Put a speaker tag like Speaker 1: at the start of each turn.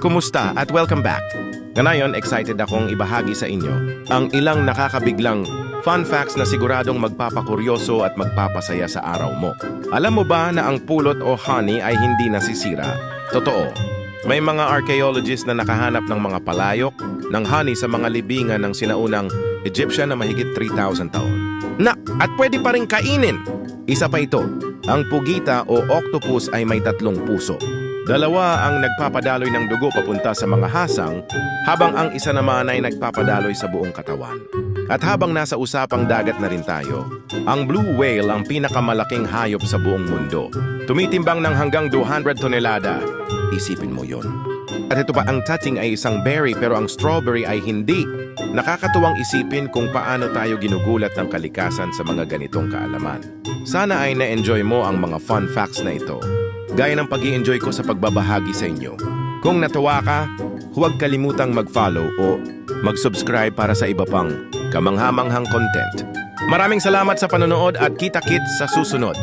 Speaker 1: Kumusta at welcome back. Ngayon, excited akong ibahagi sa inyo ang ilang nakakabiglang fun facts na siguradong magpapakuryoso at magpapasaya sa araw mo. Alam mo ba na ang pulot o honey ay hindi nasisira? Totoo. May mga archaeologists na nakahanap ng mga palayok ng honey sa mga libingan ng sinaunang Egyptian na mahigit 3,000 taon. Na, at pwede pa rin kainin. Isa pa ito, ang pugita o octopus ay may tatlong puso. Dalawa ang nagpapadaloy ng dugo papunta sa mga hasang, habang ang isa naman ay nagpapadaloy sa buong katawan. At habang nasa usapang dagat na rin tayo, ang blue whale ang pinakamalaking hayop sa buong mundo. Tumitimbang ng hanggang 200 tonelada. Isipin mo yon. At ito pa, ang tating ay isang berry pero ang strawberry ay hindi. Nakakatuwang isipin kung paano tayo ginugulat ng kalikasan sa mga ganitong kaalaman. Sana ay na-enjoy mo ang mga fun facts na ito. Gaya ng pag enjoy ko sa pagbabahagi sa inyo. Kung natuwa ka, huwag kalimutang mag-follow o mag-subscribe para sa iba pang kamanghamanghang content. Maraming salamat sa panonood at kita-kits sa susunod.